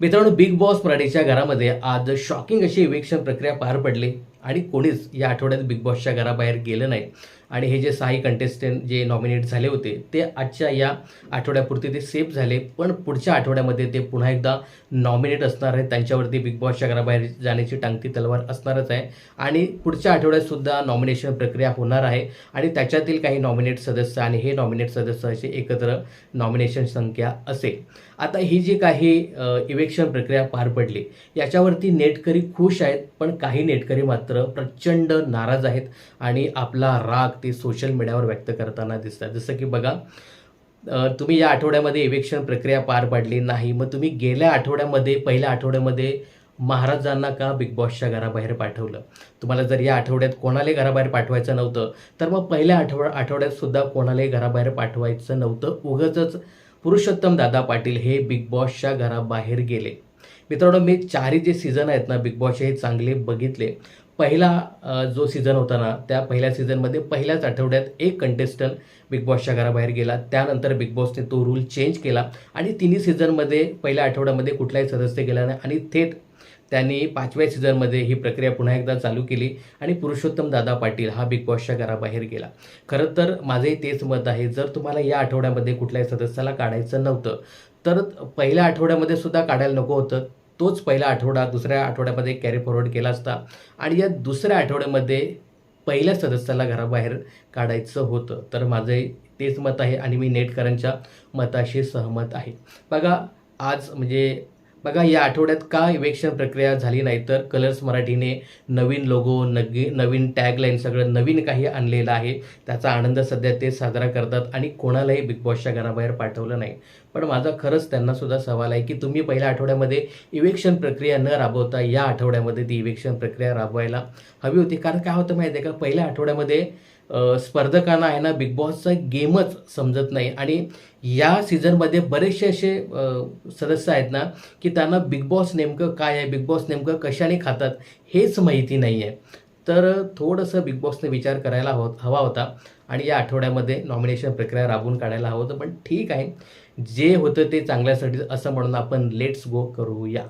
मित्रांनो big boss मराठीच्या घरामध्ये आज शॉकिंग अशी इव्हेक्शन प्रक्रिया पार पडली. आणि कोणीच या आठवड्यात बिग बॉसच्या घराबाहेर गेलं नाही. आणि हे जे सहाही कंटेस्टंट जे नॉमिनेट झाले होते ते आजच्या या आठवड्यापुरते ते सेफ झाले. पण पुढच्या आठवड्यामध्ये ते पुन्हा एकदा नॉमिनेट असणार आहेत. त्यांच्यावरती बिग बॉसच्या घराबाहेर जाण्याची टांगती तलवार असणारच आहे. आणि पुढच्या आठवड्यातसुद्धा नॉमिनेशन प्रक्रिया होणार आहे. आणि त्याच्यातील काही नॉमिनेट सदस्य आणि हे नॉमिनेट सदस्य असे एकत्र नॉमिनेशन संख्या असेल. आता ही जी काही इलेक्शन प्रक्रिया पार पडली याच्यावरती नेटकरी खुश आहेत पण काही नेटकरी मात्र प्रचंड नाराज आहेत आणि आपला राग ते सोशल मीडियावर व्यक्त करताना दिसतात. जसं की बघा तुम्ही या आठवड्यामध्ये इवेक्शन प्रक्रिया पार पाडली नाही. मग तुम्ही गेल्या आठवड्यामध्ये पहिल्या आठवड्यामध्ये महाराजांना का बिग बॉसच्या घराबाहेर पाठवलं? तुम्हाला जर या आठवड्यात कोणालाही घराबाहेर पाठवायचं नव्हतं तर मग पहिल्या आठवड्या आठवड्यात सुद्धा कोणालाही घराबाहेर पाठवायचं नव्हतं. उगच पुरुषोत्तम दादा पाटील हे बिग बॉसच्या घराबाहेर गेले. मित्रांनो मी चारही जे सीझन आहेत ना बिग बॉसचे हे चांगले बघितले. पहिला जो सीझन होता ना त्या पहिल्या सीझनमध्ये पहिल्याच आठवड्यात एक कंटेस्टंट बिग बॉसच्या घराबाहेर गेला. त्यानंतर बिग बॉसने तो रूल चेंज केला. आणि तिन्ही सीझनमध्ये पहिल्या आठवड्यामध्ये कुठलाही सदस्य गेला नाही. आणि थेट त्यांनी पाचव्या सीझनमध्ये ही प्रक्रिया पुन्हा एकदा चालू केली. आणि पुरुषोत्तम दादा पाटील हा बिग बॉसच्या घराबाहेर गेला. खरं तर माझंही तेच मत आहे. जर तुम्हाला या आठवड्यामध्ये कुठल्याही सदस्याला काढायचं नव्हतं तर पहिल्या आठवड्यामध्ये सुद्धा काढायला नको होतं. तोच पहिला आठवडा दुसऱ्या आठवड्यामध्ये कॅरी फॉरवर्ड केला असता. आणि या दुसऱ्या आठवड्यामध्ये पहिल्या सदस्याला घराबाहेर काढायचं होतं. तर माझे तेच मत आहे आणि मी नेटकरांच्या मताशी सहमत आहे. बघा आज म्हणजे बघा या आठवड्यात का इव्हेक्शन प्रक्रिया झाली नाही? तर कलर्स मराठीने नवीन लोगो नगी नवीन टॅगलाईन सगळं नवीन काही आणलेलं आहे. त्याचा आनंद सध्या ते साजरा करतात आणि कोणालाही बिग बॉसच्या घराबाहेर पाठवलं नाही. पण माझा खरंच त्यांनासुद्धा सवाल आहे की तुम्ही पहिल्या आठवड्यामध्ये इवेक्शन प्रक्रिया न राबवता या आठवड्यामध्ये ती इव्हेक्शन प्रक्रिया राबवायला हवी होती? कारण काय होतं माहिती आहे का? पहिल्या आठवड्यामध्ये स्पर्धकांना आहे ना बिग बॉसचा गेमच समजत नाही. आणि या सीझनमध्ये बरेचसे असे सदस्य आहेत ना की त्यांना बिग बॉस नेमकं काय आहे बिग बॉस नेमकं कशाने खातात हेच माहिती नाही आहे तर थोडंसं बिग बॉसने विचार करायला हो हवा होता. आणि या आठवड्यामध्ये नॉमिनेशन प्रक्रिया राबवून काढायला हवं होतं. पण ठीक आहे. जे होतं ते चांगल्यासाठी असं म्हणून आपण लेट्स गो करूया.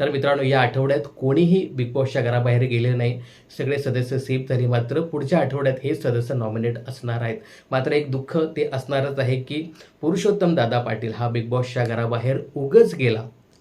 तर मित्रांनो या आठवड्यात कोणीही बिग बॉसच्या घराबाहेर गेले नाही. सगळे सदस्य सेफ झाले. मात्र पुढच्या आठवड्यात हे सदस्य नॉमिनेट असणार आहेत. मात्र एक दुःख ते असणारच आहे की पुरुषोत्तम दादा पाटील हा बिग बॉसच्या घराबाहेर उगच गेला.